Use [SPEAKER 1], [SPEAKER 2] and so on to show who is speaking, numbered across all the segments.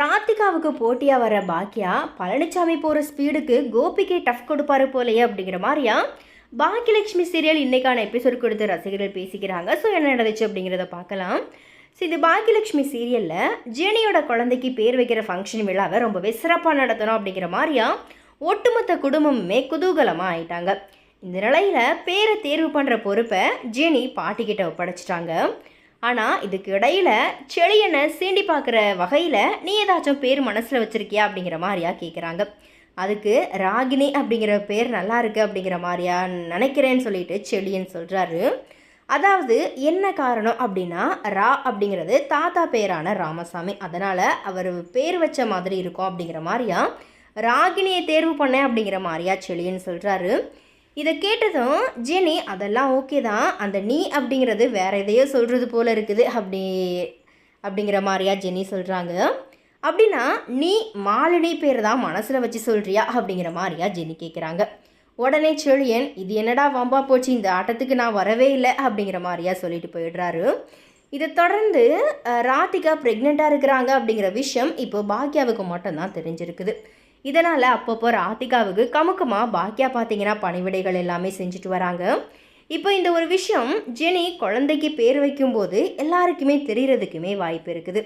[SPEAKER 1] ராதிகாவுக்கு போட்டியாக வர பாக்கியா? பழனிசாமி போகிற ஸ்பீடுக்கு கோபிக்கு டஃப் கொடுப்பாரு போலையே அப்படிங்கிற மாதிரியா? பாக்கியலட்சுமி சீரியல் இன்றைக்கான எபிசோட் கொடுத்து ரசிகர்கள் பேசிக்கிறாங்க. ஸோ என்ன நடந்துச்சு அப்படிங்கிறத பார்க்கலாம். ஸோ இது பாக்கியலட்சுமி சீரியலில் ஜேனியோட குழந்தைக்கு பேர் வைக்கிற ஃபங்க்ஷன் விழாவை ரொம்பவே சிறப்பாக நடத்தணும் அப்படிங்கிற மாதிரியா? ஒட்டுமொத்த குடும்பமுமே குதூகலமாக ஆயிட்டாங்க. இந்த நிலையில் பேரை தேர்வு பண்ணுற பொறுப்பை ஜெனி பாட்டிக்கிட்ட ஒப்படைச்சிட்டாங்க. ஆனால் இதுக்கு இடையில செளியனை சீண்டி பார்க்குற வகையில் நீ ஏதாச்சும் பேர் மனசில் வச்சுருக்கியா அப்படிங்கிற மாதிரியா கேட்குறாங்க அதுக்கு ராகினி அப்படிங்கிற பேர் நல்லா இருக்குது அப்படிங்கிற மாதிரியா நினைக்கிறேன்னு சொல்லிட்டு செளியன் சொல்கிறாரு அதாவது என்ன காரணம் அப்படின்னா ரா அப்படிங்கிறது தாத்தா பேரான ராமசாமி. அதனால் அவர் பேர் வச்ச மாதிரி இருக்கும் அப்படிங்கிற மாதிரியா ராகினியை தேர்வு பண்ணேன் அப்படிங்கிற மாதிரியா செழியன் சொல்கிறாரு இதை கேட்டதும் ஜெனி அதெல்லாம் ஓகே தான். அந்த நீ அப்படிங்கிறது வேற எதையோ சொல்கிறது போல இருக்குது. அப்படி அப்படிங்கிற மாதிரியா ஜெனி சொல்கிறாங்க அப்படின்னா நீ மாலினி பேர் தான் மனசில் வச்சு சொல்கிறியா அப்படிங்கிற மாதிரியா ஜெனி கேட்குறாங்க உடனே செழியன் இது என்னடா வம்பா போச்சு? இந்த ஆட்டத்துக்கு நான் வரவே இல்லை. அப்படிங்கிற மாதிரியா சொல்லிட்டு போயிடுறாரு. இதை தொடர்ந்து ராதிகா ப்ரெக்னெண்ட்டாக இருக்கிறாங்க அப்படிங்கிற விஷயம் இப்போ பாக்யாவுக்கு மட்டும்தான் தெரிஞ்சிருக்குது. இதனால் அப்பப்போ ராதிகாவுக்கு கமுக்கமாக பாக்கியா பார்த்தீங்கன்னா பணிவிடைகள் எல்லாமே செஞ்சுட்டு வராங்க. இப்போ இந்த ஒரு விஷயம் ஜெனி குழந்தைக்கு பேர் வைக்கும்போது எல்லாருக்குமே தெரிகிறதுக்குமே வாய்ப்பு இருக்குது.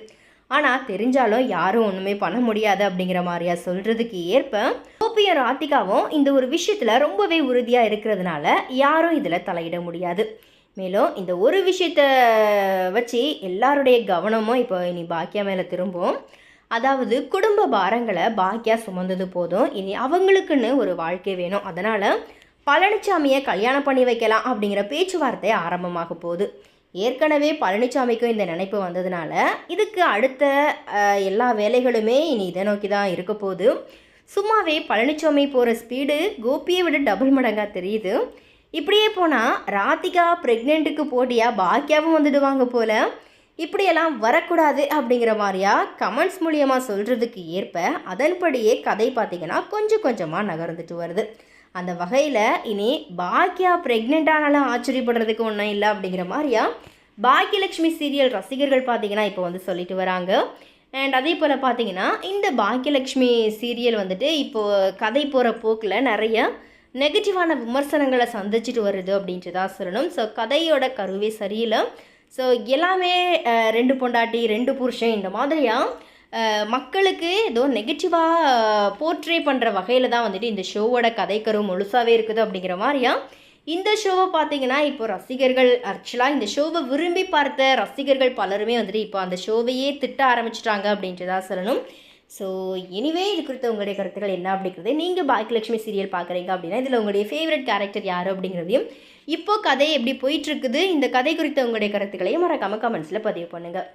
[SPEAKER 1] ஆனால் தெரிஞ்சாலும் யாரும் ஒன்றுமே பண்ண முடியாது அப்படிங்கிற மாதிரியா சொல்கிறதுக்கு ஏற்ப கோபியும் ராதிகாவும் இந்த ஒரு விஷயத்தில் ரொம்பவே உறுதியாக இருக்கிறதுனால யாரும் இதில் தலையிட முடியாது. மேலும் இந்த ஒரு விஷயத்த வச்சு எல்லாருடைய கவனமும் இப்போ இனி பாக்கியா மேலே திரும்பும். அதாவது குடும்ப பாரங்களை பாக்கியா சுமந்தது போதும். இனி அவங்களுக்குன்னு ஒரு வாழ்க்கை வேணும். அதனால் பழனிசாமியை கல்யாணம் பண்ணி வைக்கலாம் அப்படிங்கிற பேச்சுவார்த்தை ஆரம்பமாக போகுது. ஏற்கனவே பழனிசாமிக்கும் இந்த நினைப்பு வந்ததுனால இதுக்கு அடுத்த எல்லா வேலைகளுமே இனி இதை நோக்கி தான் இருக்க போகுது. சும்மாவே பழனிசாமி போகிற ஸ்பீடு கோபியை விட டபுள் மடங்காக தெரியுது. இப்படியே போனால் ராதிகா ப்ரெக்னெண்ட்டுக்கு போட்டியாக பாக்கியாவும் வந்துடுவாங்க போல். இப்படியெல்லாம் வரக்கூடாது அப்படிங்கிற மாதிரியா? கமெண்ட்ஸ் மூலியமாக சொல்கிறதுக்கு ஏற்ப அதன்படியே கதை பார்த்திங்கன்னா கொஞ்சம் கொஞ்சமாக நகர்ந்துட்டு வருது. அந்த வகையில் இனி பாக்கியா ப்ரெக்னெண்ட்டானாலும் ஆச்சரியப்படுறதுக்கு ஒன்றும் இல்லை அப்படிங்கிற மாதிரியா? பாக்கியலட்சுமி சீரியல் ரசிகர்கள் பார்த்தீங்கன்னா இப்போ வந்து சொல்லிட்டு வராங்க. அண்ட் அதே போல் பார்த்தீங்கன்னா இந்த பாக்கியலட்சுமி சீரியல் வந்துட்டு இப்போது கதை போகிற போக்கில் நிறைய நெகட்டிவான விமர்சனங்களை சந்திச்சுட்டு வருது அப்படின்ட்டு தான் சொல்லணும். ஸோ கதையோட கருவே சரியில்லை. ஸோ எல்லாமே ரெண்டு பொண்டாட்டி ரெண்டு புருஷன் இந்த மாதிரியா மக்களுக்கு ஏதோ நெகட்டிவாக போர்ட்ரே பண்ணுற வகையில் தான் வந்துட்டு இந்த ஷோவோட கதைக்கரு முழுசாகவே இருக்குது அப்படிங்கிற மாதிரியா? இந்த ஷோவை பார்த்தீங்கன்னா இப்போ ரசிகர்கள் ஆக்சுவலாக இந்த ஷோவை விரும்பி பார்த்த ரசிகர்கள் பலருமே வந்துட்டு இப்போ அந்த ஷோவையே திட்ட ஆரம்பிச்சிட்டாங்க அப்படின்ட்டு தான் சொல்லணும். ஸோ எனிவே இது குறித்த உங்களுடைய கருத்துக்கள் என்ன அப்படிங்கிறது நீங்கள் பாக்கியலட்சுமி சீரியல் பார்க்குறீங்க அப்படின்னா இதில் உங்களுடைய ஃபேவரட் கேரக்டர் யார் அப்படிங்கிறதையும் இப்போ கதை எப்படி போயிட்டுருக்குது இந்த கதை குறித்த உங்களுடைய கருத்துக்களையும் மறக்காமல் கமெண்ட்ஸில் பதிவு பண்ணுங்கள்